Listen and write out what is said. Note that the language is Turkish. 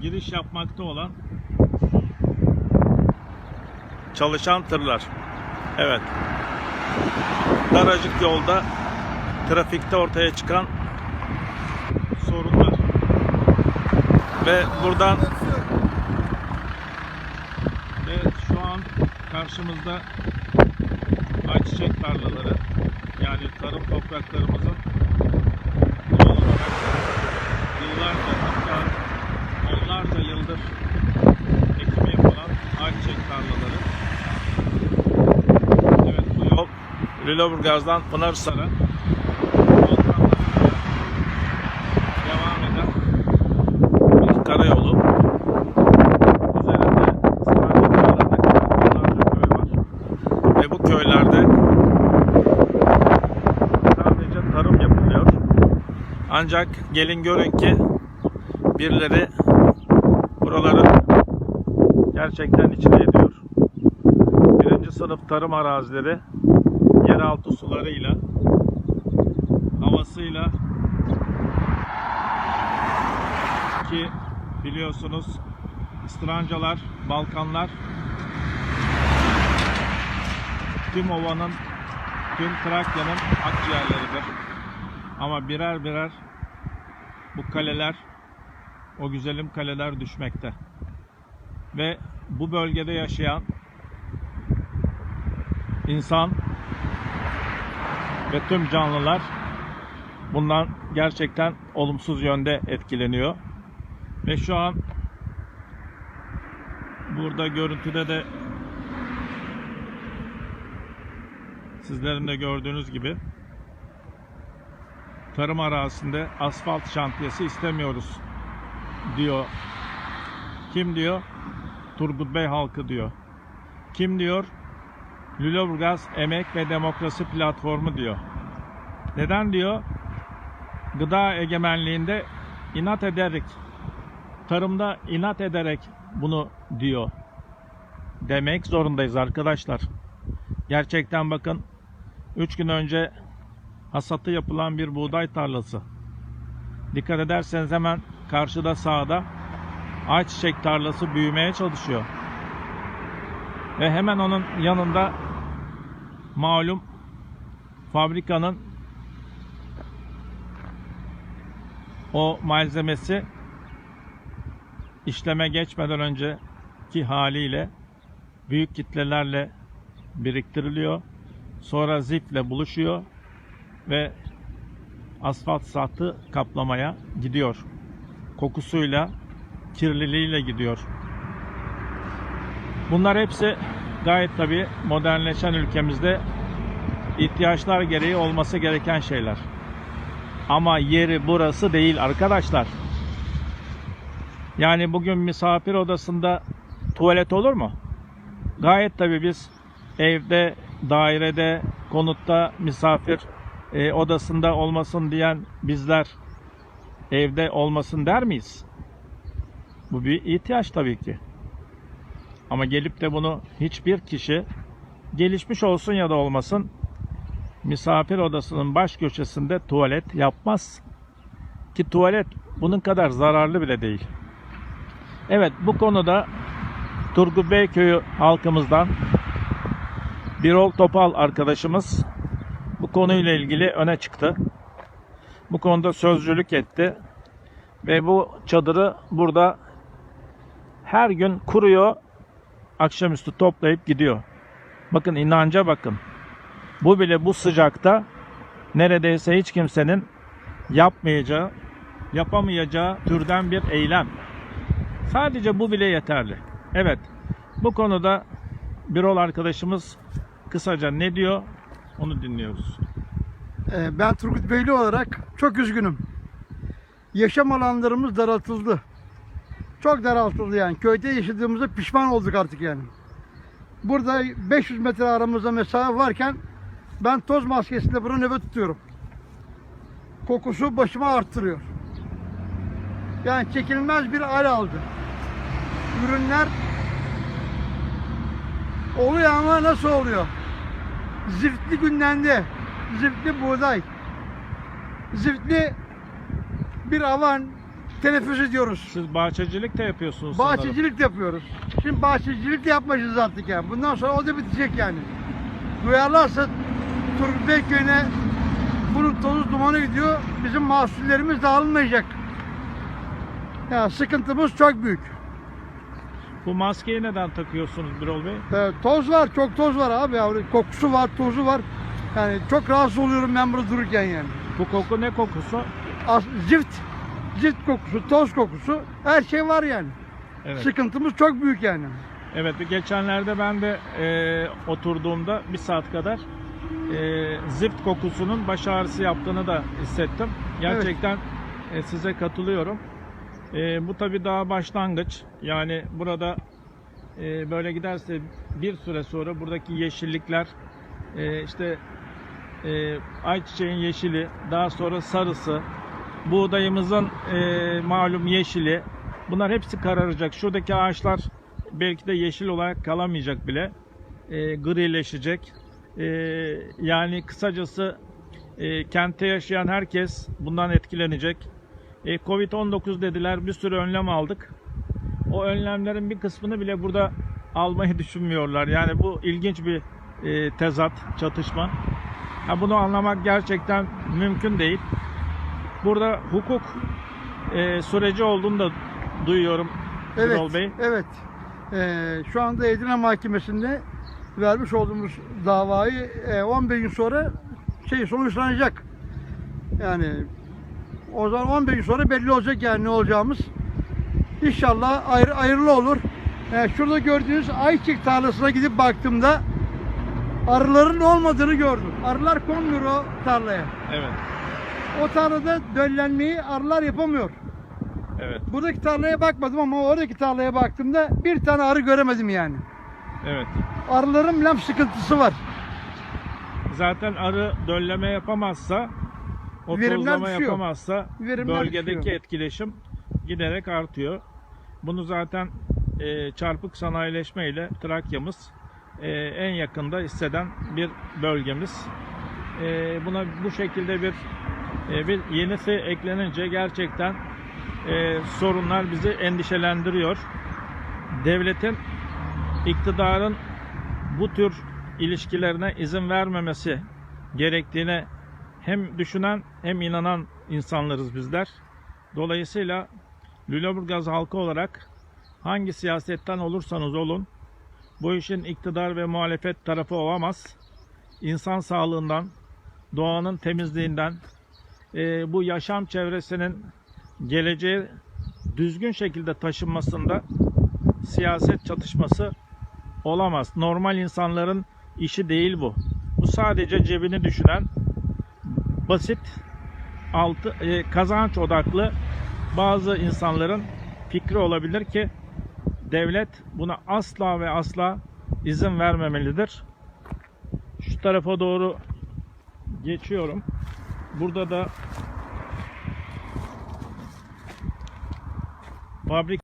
giriş yapmakta olan çalışan tırlar. Evet. Daracık yolda trafikte ortaya çıkan sorunlar. Ve buradan ve şu an karşımızda ayçiçek tarlaları yani tarım topraklarımızın yıllarca hatta yıldır ekimi yapılan ayçiçek tarlaları. Evet bu yol Lüleburgaz'dan Pınarhisar'a devam eden bir karayolu. Üzerinde onlarca köy var. Ve bu köylerde sadece tarım yapılıyor. Ancak gelin görün ki birileri gerçekten içine ediyor. Birinci sınıf tarım arazileri yeraltı sularıyla havasıyla ki biliyorsunuz Strancalar, Balkanlar tüm ovanın, tüm Trakya'nın akciğerleridir. Ama birer birer bu kaleler, o güzelim kaleler düşmekte. Ve bu bölgede yaşayan insan ve tüm canlılar bundan gerçekten olumsuz yönde etkileniyor. Ve şu an burada görüntüde de sizlerin de gördüğünüz gibi tarım arazisinde asfalt şantiyesi istemiyoruz diyor. Kim diyor? Turgut Bey halkı diyor. Kim diyor? Lüleburgaz Emek ve Demokrasi Platformu diyor. Neden diyor? Gıda egemenliğinde inat ederek, tarımda inat ederek bunu diyor. Demek zorundayız arkadaşlar. Gerçekten bakın 3 gün önce hasatı yapılan bir buğday tarlası. Dikkat ederseniz hemen karşıda sağda ayçiçek tarlası büyümeye çalışıyor. Ve hemen onun yanında malum fabrikanın o malzemesi işleme geçmeden önceki haliyle büyük kitlelerle biriktiriliyor. Sonra ziple buluşuyor ve asfalt sahtı kaplamaya gidiyor. Kokusuyla, kirliliğiyle gidiyor. Bunlar hepsi gayet tabi modernleşen ülkemizde ihtiyaçlar gereği olması gereken şeyler. Ama yeri burası değil arkadaşlar. Yani bugün misafir odasında tuvalet olur mu? Gayet tabi biz evde, dairede, konutta misafir e, odasında olmasın diyen bizler evde olmasın der miyiz? Bu bir ihtiyaç tabii ki. Ama gelip de bunu hiçbir kişi gelişmiş olsun ya da olmasın misafir odasının baş köşesinde tuvalet yapmaz. Ki tuvalet bunun kadar zararlı bile değil. Evet bu konuda Turgut Bey köyü halkımızdan Birol Topal arkadaşımız bu konuyla ilgili öne çıktı. Bu konuda sözcülük etti. Ve bu çadırı burada her gün kuruyor, akşamüstü toplayıp gidiyor. Bakın inanca bakın. Bu bile bu sıcakta neredeyse hiç kimsenin yapmayacağı, yapamayacağı türden bir eylem. Sadece bu bile yeterli. Evet, bu konuda Birol arkadaşımız kısaca ne diyor onu dinliyoruz. Ee, Ben Turgut Beyli olarak çok üzgünüm. Yaşam alanlarımız daraltıldı. Çok daraltıldı yani. Köyde yaşadığımızda pişman olduk artık yani. Burada 500 metre aramızda mesafe varken ben toz maskesiyle burada nöbet tutuyorum. Kokusu başıma arttırıyor. Yani çekilmez bir hal aldı. Ürünler oluyor ama nasıl oluyor? Ziftli günlendi. Ziftli buğday. Ziftli bir avan teneffüs ediyoruz. Siz bahçecilik de yapıyorsunuz sanırım. Bahçecilik de yapıyoruz. Şimdi bahçecilik de yapmayacağız artık yani. Bundan sonra o da bitecek yani. Duyarlarsa Turgut Bey köyüne bunun tozu dumanı gidiyor. Bizim mahsullerimiz dağılmayacak. Ya sıkıntımız çok büyük. Bu maskeyi neden takıyorsunuz Birol Bey? Ee, toz var, çok toz var abi. ya. Kokusu var, tozu var. Yani çok rahatsız oluyorum ben burada dururken yani. Bu koku ne kokusu? As- zift, zift kokusu, toz kokusu, her şey var yani. Evet. Sıkıntımız çok büyük yani. Evet geçenlerde ben de e, oturduğumda bir saat kadar e, zift kokusunun baş ağrısı yaptığını da hissettim. Gerçekten e, size katılıyorum. E, bu tabi daha başlangıç. Yani burada e, böyle giderse bir süre sonra buradaki yeşillikler e, işte e, ayçiçeğin yeşili, daha sonra sarısı, buğdayımızın e, malum yeşili, bunlar hepsi kararacak. Şuradaki ağaçlar belki de yeşil olarak kalamayacak bile, e, grileşecek. E, yani kısacası e, kentte yaşayan herkes bundan etkilenecek. E, Covid-19 dediler, bir sürü önlem aldık. O önlemlerin bir kısmını bile burada almayı düşünmüyorlar. Yani bu ilginç bir e, tezat, çatışma. Ha, bunu anlamak gerçekten mümkün değil. Burada hukuk e, süreci olduğunu da duyuyorum Evet, Bey. evet. Ee, şu anda Edirne Mahkemesi'nde vermiş olduğumuz davayı e, 11 gün sonra şey sonuçlanacak. Yani o zaman 11 gün sonra belli olacak yani ne olacağımız. İnşallah ayrı, ayrılı olur. Ee, şurada gördüğünüz ayçiçek tarlasına gidip baktığımda arıların olmadığını gördüm. Arılar konmuyor o tarlaya. Evet, O tarlada döllenmeyi arılar yapamıyor. evet, Buradaki tarlaya bakmadım ama oradaki tarlaya baktığımda bir tane arı göremedim yani. evet. Arıların bile sıkıntısı var. Zaten arı dölleme yapamazsa, o Verimler tozlama düşüyor. yapamazsa Verimler bölgedeki düşüyor. etkileşim giderek artıyor. Bunu zaten e, çarpık sanayileşme ile Trakya'mız e, en yakında hisseden bir bölgemiz. E, buna bu şekilde bir e, bir yenisi eklenince gerçekten e, sorunlar bizi endişelendiriyor. Devletin, iktidarın bu tür ilişkilerine izin vermemesi gerektiğine hem düşünen hem inanan insanlarız bizler. Dolayısıyla Lüleburgaz halkı olarak hangi siyasetten olursanız olun bu işin iktidar ve muhalefet tarafı olamaz. İnsan sağlığından, doğanın temizliğinden, e, bu yaşam çevresinin geleceğe düzgün şekilde taşınmasında siyaset çatışması olamaz. Normal insanların işi değil bu. Bu sadece cebini düşünen basit altı e, kazanç odaklı bazı insanların fikri olabilir ki devlet buna asla ve asla izin vermemelidir. Şu tarafa doğru geçiyorum. Burada da fabrik